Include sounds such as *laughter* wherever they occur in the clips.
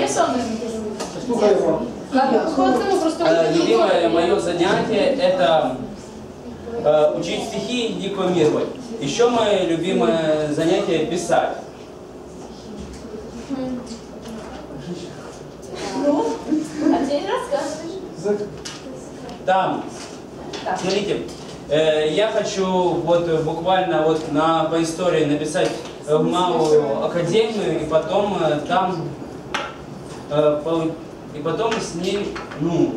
Всем. просто Э, Любимое мое занятие это э, учить стихи и декламировать. Еще мое любимое занятие писать. Ну, а ты не рассказываешь. За- Там, смотрите, э, я хочу вот буквально вот на по истории написать э, в малую академию и потом э, там и потом с ней ну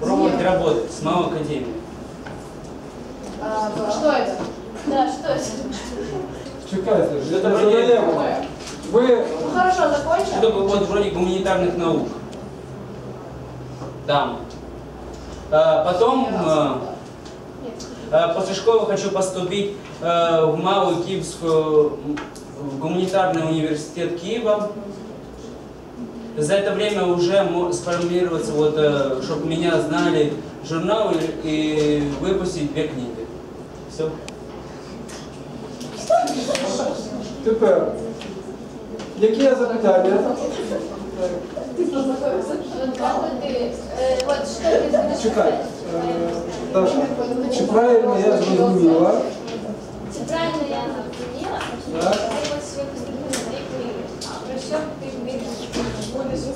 пробовать работать с малой академией. А, Что это? Да, что это? Чекайте, це не вроде-. Ви Ну хорошо, закончим. Что-то вот вроде гуманитарных наук. Там. Э, Потом э, э, после школы хочу поступить э, в Малую Киевскую в гуманитарный университет Киева За это время уже мо- сформироваться, вот, чтобы меня знали журнал и, и выпустить две книги. Все. тепер. Які є запитання? Как бы ты, э, вот что ты будешь Чекай. писать? Е, Даша, чи правильно я зрозуміла? Чи правильно я зрозуміла? Так. Ти ось свою поступну книгу. А про що ти будеш Писати?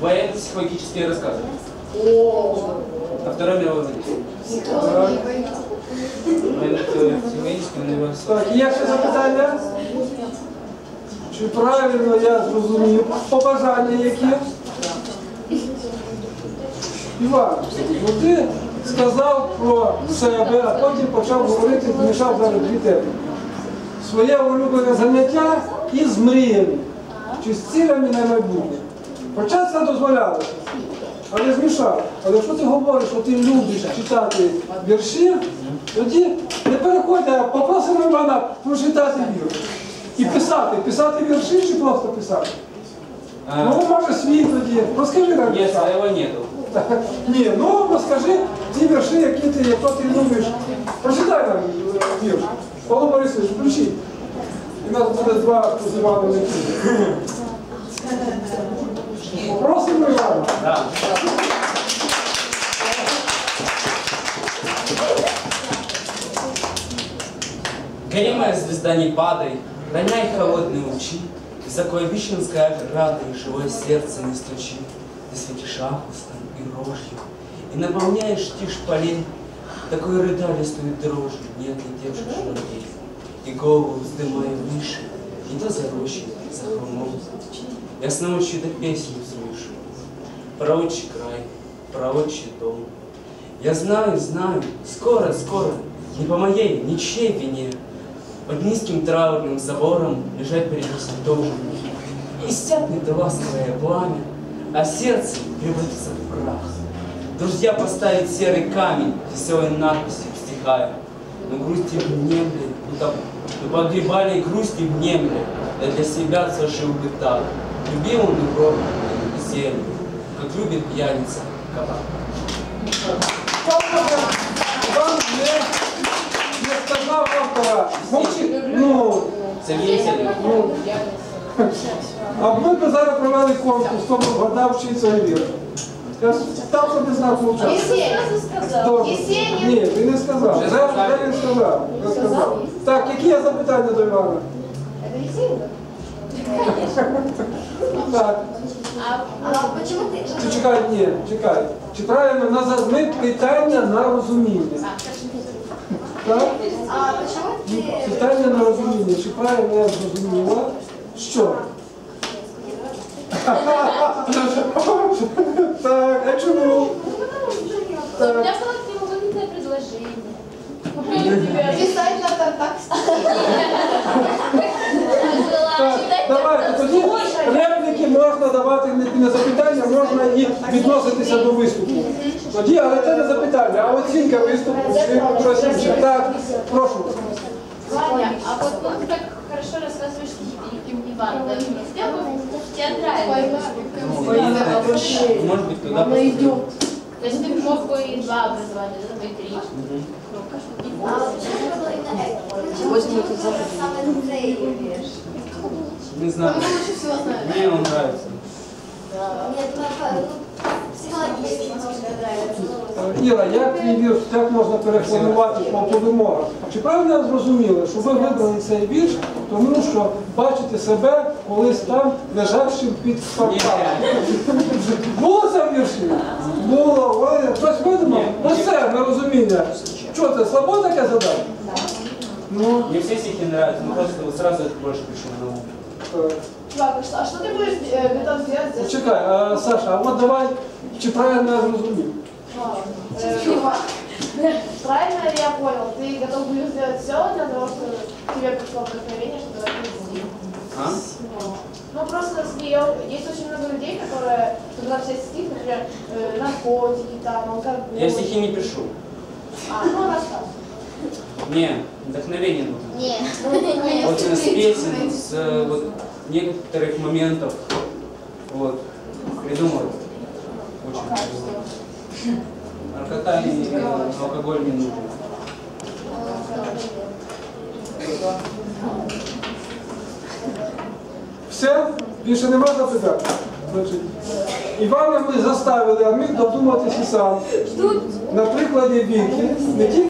Военно-психологические рассказы. О Второй мировой войне. Так. Военно-психологические университет. Так, є ще запитання? Чи правильно я зрозумів? Побажання які? Іван, ну ти сказав про себе, а потім почав говорити, змішав зараз дві теми. Своє улюблене заняття і з мріями, чи з цілями на майбутнє. Хоча це дозволялося, але змішав. Але якщо ти говориш, що ти любиш читати вірші, тоді не переходь, а попросимо Івана прочитати вірш. І писати. Писати вірші чи просто писати? А, Ну, може, свій тоді. Розкажи нам. Нет, своего нету. *laughs* Ні, ну розкажи ті вірші, які ти, якщо ти любиш. Прочитай нам вірш. Павло Борисович, включи. У нас буде два з *laughs* Іваном які. Просимо Івана. Да. Горемая звезда не падай, роняй холодные лучи, Высокое вишенское ограда и живое сердце не стучи. Ты светишь августом и рожью, и наполняешь тишь полей, Такой рыдалистую дрожью не отлетевших шнурей. И голову вздымая выше, и то за рощей, за холмом. я снова чью-то песню слышу, про отчий край, про отчий дом. Я знаю, знаю, скоро, скоро, не по моей, ничьей вине, под низким траурным забором лежать придется тоже. И стянет ласковое пламя, а сердце превратится в прах. Друзья поставят серый камень, веселой надписью стихая. Но грусти внемли, будто погребали грусти внемли, да для себя сошил бы так Любил он игрок и землю, как любит пьяница кабак. Іван не, не сказав автора. Мовчи. Ну, Сергей Селин. ну. А ми б зараз провели конкурс, хто б вгадав, чий це вірш. Я став собі знак мовчати. Сразу сказав. Добре. Єсенін. Ні, ти не сказав. Вже, вже він сказав. Вже сказав. Так, які є запитання до Івана? Это Єсенін? *laughs* Так. А, а почему ты? Чи чекай, ні, чекай. Чи правильно назви питання на розуміння? Так? А почему ты? Питання на розуміння. Чи правильно я зрозуміла? Що? *laughs* Так, а чому? У меня было к нему выгодное предложение. Писать на контакт. *laughs* Так, давайте тоді репліки можна давати не не запитання, можна і відноситися до виступу. Тоді, але це не запитання, а оцінка виступу чи щось інше. Так, прошу. Ваня, а вот ну, ты так хорошо рассказываешь стихи, Иван, да? Сделай бы театральный. Может быть, туда поступим. То есть ты мог бы и два образования, да, и три. А чому ви именно это? Чому ви саме цей вірш? Не знаю. Вы лучше всего. Мне он нравится. Нет, ну, психологически немножко нравится. Іра, як твій вірш, як можна переформувати по, вимогах? Чи правильно я зрозуміла, що ви вибрали цей вірш, тому що бачите себе колись там лежащим під фонтаном? Було це в вірші? Було. Ой, Хтось видумав? Ну все, ми розуміння. Що це, слабо таке задання? Ну, Мне все стихи нравятся, но просто вот сразу это больше пришло на ум. Чувак, а что, ты будешь э, готов сделать за чекай, а, Саша, а от давай, чи правильно я зрозумів? Э, чувак, *laughs* Правильно ли я понял? Ты готов будешь сделать все для того, чтобы тебе пришло вдохновение, чтобы это А? Ну просто я- есть очень много людей, которые, когда все стих, например, э, наркотики, там, алкоголь. Я стихи не пишу. А, ну рассказ. Не, вдохновение нужно. Нет. *laughs* Вот с песен, с э, вот, некоторых моментов, вот, придумал. Очень тяжело. Наркота и э, алкоголь не нужен. Все? Більше нема запитань? Значить, Івана ми заставили, а міг додуматися і сам. На прикладі Віки не тільки